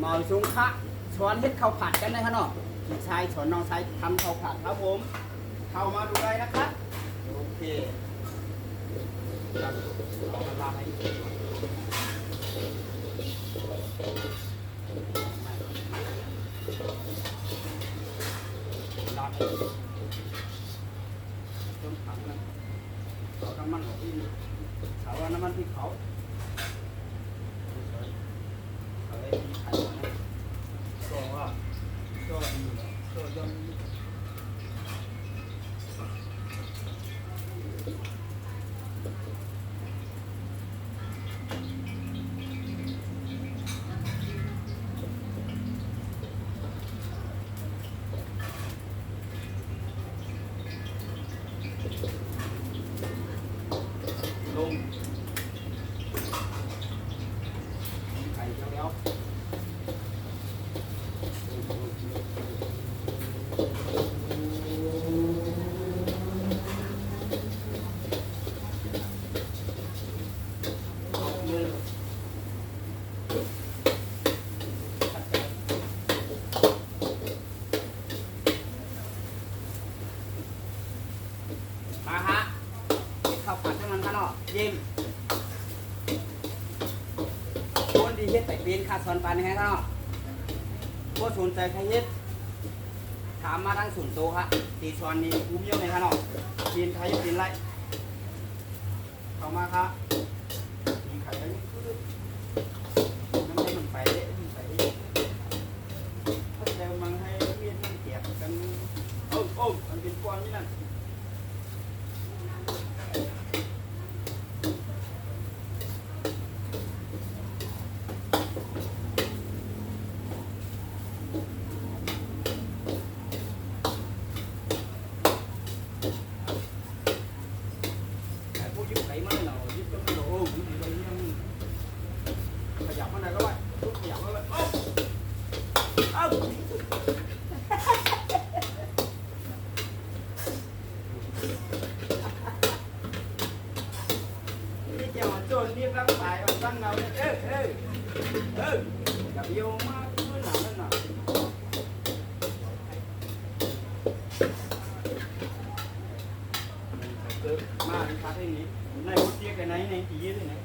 หมาชุงคะช้อนเฮ็ดข้าวผัดกันนะครับเนาะพี่ชายช้อนน้องชายทำข้าวผัดครับผม เข้ามาดูเลยนะครับโอเคครับเอามลาให้ลาให้เอาน้ำมันออกที่เขาเอาน้ำมันที่เขาไข่ เย็นคนดีเฮ็ดไปเป็นขาดสอนปันแฮะเนาะก็สนใจใครเฮ็ดถามมาทั้งส่วนโตัวฮะตีสอนนี้คุ้มเยอะไหมคะเนาะเป็นไทยเป็นไรเข้ามาครับมีใครไหม này một tia cái này này chỉ dưới này.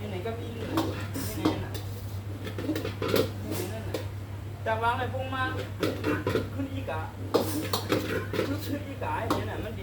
Cái này cấp in này cái này này ta vào này phong ma cứ đi cả. Cứ đi cả, thế này mới đi.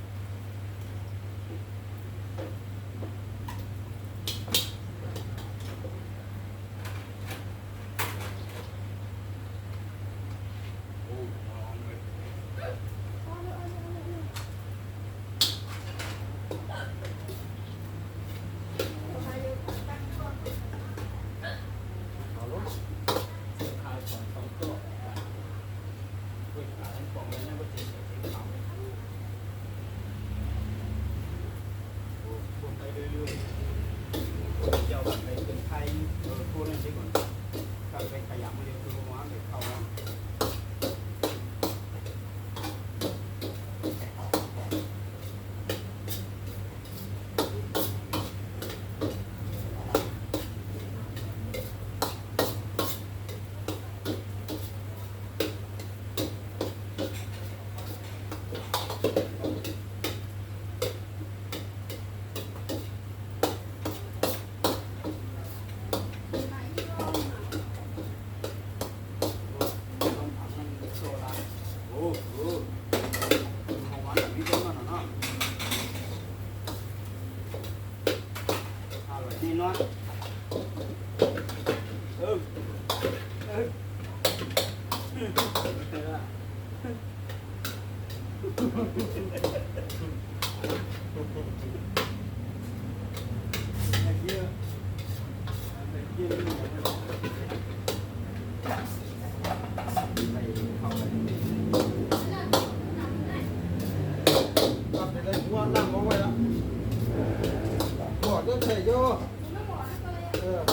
Ờ.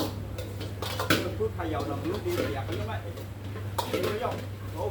cứ thay dầu đầm nước đi rồi giặt cái vậy. Đi vô. Ô.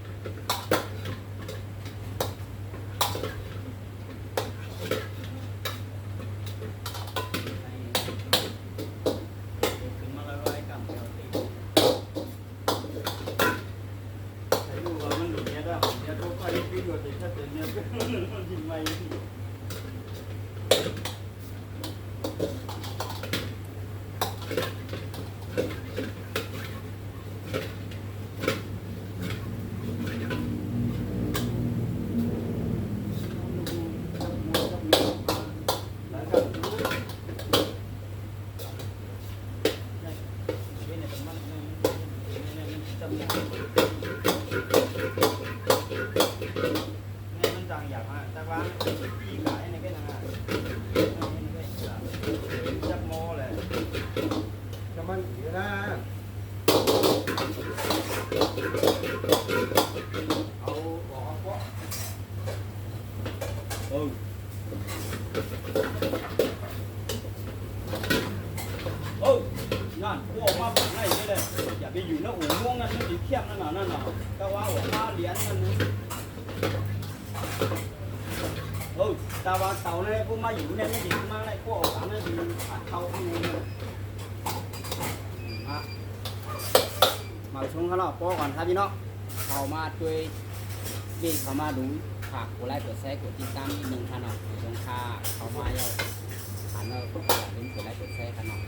สีเข้มนั่นน่ะนั่นน่ะก็ว่าออกมาเหรียญนั่นนะ ừ tao vào tàu này cô mà อยู่เนี่ยไม่ดีมาเลย cô ออกมาเนี่ยดีผ่านเข้าข้างในเลยมามาชงข้างนอกโป้ก่อนครับพี่น้องเข้ามาช่วยยี่เขามาดูฝากกดไลค์กดแชร์กดติดตามนิดนึงค่ะเนาะตรงค่าเขามาเยาหันเราเป็นกดไลค์กดแชร์กันเนาะ